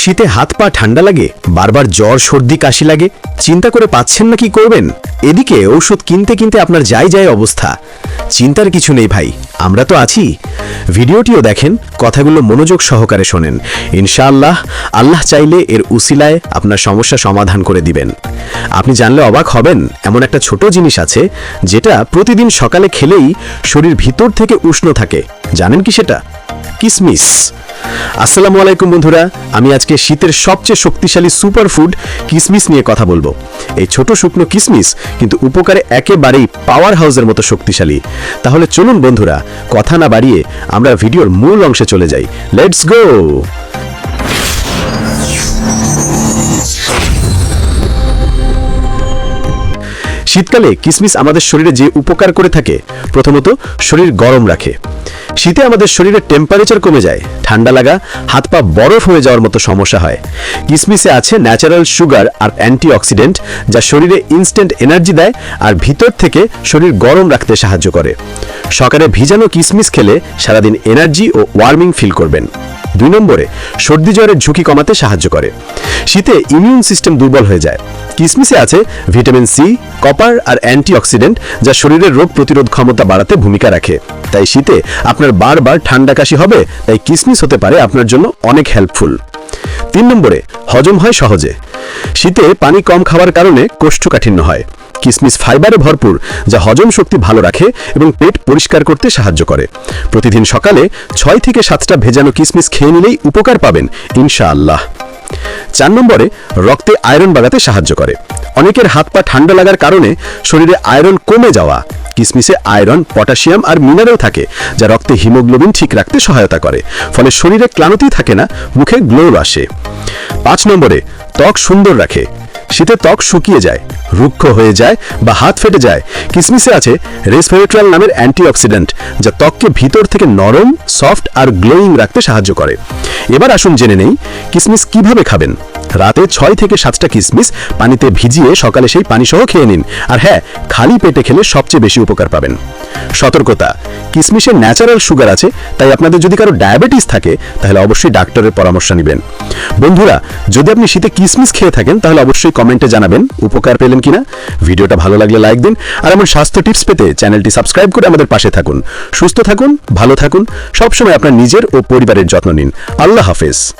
শীতে হাত পা ঠান্ডা লাগে, বারবার জ্বর, সর্দি, কাশি লাগে, চিন্তা করে পাচ্ছেন না কি করবেন? এদিকে ঔষধ কিনতে কিনতে আপনার যাই যায় অবস্থা। চিন্তার কিছু নেই ভাই, আমরা তো আছি। ভিডিওটিও দেখেন, কথাগুলো মনোযোগ সহকারে শোনেন। ইনশাআল্লাহ, আল্লাহ চাইলে এর উসিলায় আপনার সমস্যা সমাধান করে দিবেন। আপনি জানলে অবাক হবেন, এমন একটা ছোট জিনিস আছে, যেটা প্রতিদিন সকালে খেলেই শরীর ভিতর থেকে উষ্ণ থাকে। জানেন কি সেটা? কিসমিস। আসসালামু আলাইকুম বন্ধুরা, আমি আজকে শীতের সবচেয়ে শক্তিশালী সুপারফুড কিসমিস নিয়ে কথা বলব। এই ছোট শুকনো কিসমিস কিন্তু উপকারে একেবারেই পাওয়ার হাউসের মতো শক্তিশালী। তাহলে চলুন বন্ধুরা, কথা না বাড়িয়ে আমরা ভিডিওর মূল অংশে চলে যাই। লেটস গো শীতকালে কিসমিস আমাদের শরীরে যে উপকার করে থাকে, প্রথমত শরীর গরম রাখে। শীতে আমাদের শরীরের টেম্পারেচার কমে যায়, ঠান্ডা লাগা, হাত পা বরফ হয়ে যাওয়ার মতো সমস্যা হয়। কিসমিসে আছে ন্যাচারাল সুগার আর অ্যান্টিঅক্সিডেন্ট যা শরীরে ইনস্ট্যান্ট এনার্জি দেয় আর ভিতর থেকে শরীর গরম রাখতে সাহায্য করে। সকালে ভিজানো কিসমিস খেলে সারাদিন এনার্জি ও ওয়ার্মিং ফিল করবেন। দুই নম্বরে, সর্দি জ্বরের ঝুঁকি কমাতে সাহায্য করে। শীতে ইমিউন সিস্টেম দুর্বল হয়ে যায়। কিসমিসে আছে ভিটামিন সি কপার আর অ্যান্টিঅক্সিডেন্ট যা শরীরের রোগ প্রতিরোধ ক্ষমতা বাড়াতে ভূমিকা রাখে। তাই শীতে আপনার বারবার ঠান্ডা কাশি হবে, তাই কিসমিস হতে পারে আপনার জন্য অনেক হেল্পফুল তিন নম্বরে, হজম হয় সহজে। শীতে পানি কম খাওয়ার কারণে কোষ্ঠকাঠিন্য হয়। কিসমিস ফাইবারে ভরপুর, যা হজম শক্তি ভালো রাখে এবং পেট পরিষ্কার করতে সাহায্য করে। প্রতিদিন সকালে ছয় থেকে সাতটা ভেজানো কিসমিস খেয়ে নিলেই উপকার পাবেন, ইনশাআল্লাহ। চার নম্বরে, রক্তে আয়রন বাড়াতে সাহায্য করে। অনেকের হাত পা ঠান্ডা লাগার কারণে শরীরে আয়রন কমে যাওয়া, কিসমিসে আয়রন, পটাশিয়াম আর মিনারেল থাকে, যা রক্তে হিমোগ্লোবিন ঠিক রাখতে সহায়তা করে। ফলে শরীরে ক্লান্তি থাকে না, মুখে গ্লো আসে। পাঁচ নম্বরে, ত্বক সুন্দর রাখে। শীতে ত্বক শুকিয়ে যায়, রুক্ষ হয়ে যায় বা হাত ফেটে যায়। কিসমিসে আছে রেসভেরেট্রাল নামের অ্যান্টিঅক্সিডেন্ট, যা ত্বককে ভিতর থেকে নরম, সফট আর গ্লোয়িং রাখতে সাহায্য করে। এবার আসুন জেনে নেই কিসমিস কীভাবে খাবেন? রাতে ছয় থেকে সাতটা কিসমিস পানিতে ভিজিয়ে সকালে সেই পানি সহ খেয়ে নিন। আর হ্যাঁ খালি পেটে খেলে সবচেয়ে বেশি উপকার পাবেন। সতর্কতা। কিসমিসের ন্যাচারাল সুগার আছে, তাই আপনাদের যদি কারও ডায়াবেটিস থাকে, তাহলে অবশ্যই ডাক্তারের পরামর্শ নেবেন। বন্ধুরা, যদি আপনি শীতে কিসমিস খেয়ে থাকেন, তাহলে অবশ্যই কমেন্টে জানাবেন উপকার পেলেন কিনা। ভিডিওটা ভালো লাগলে লাইক দিন, আর এমন স্বাস্থ্য টিপস পেতে চ্যানেলটি সাবস্ক্রাইব করে আমাদের পাশে থাকুন। সুস্থ থাকুন, ভালো থাকুন, সবসময় আপনার নিজের ও পরিবারের যত্ন নিন। আল্লাহ হাফেজ।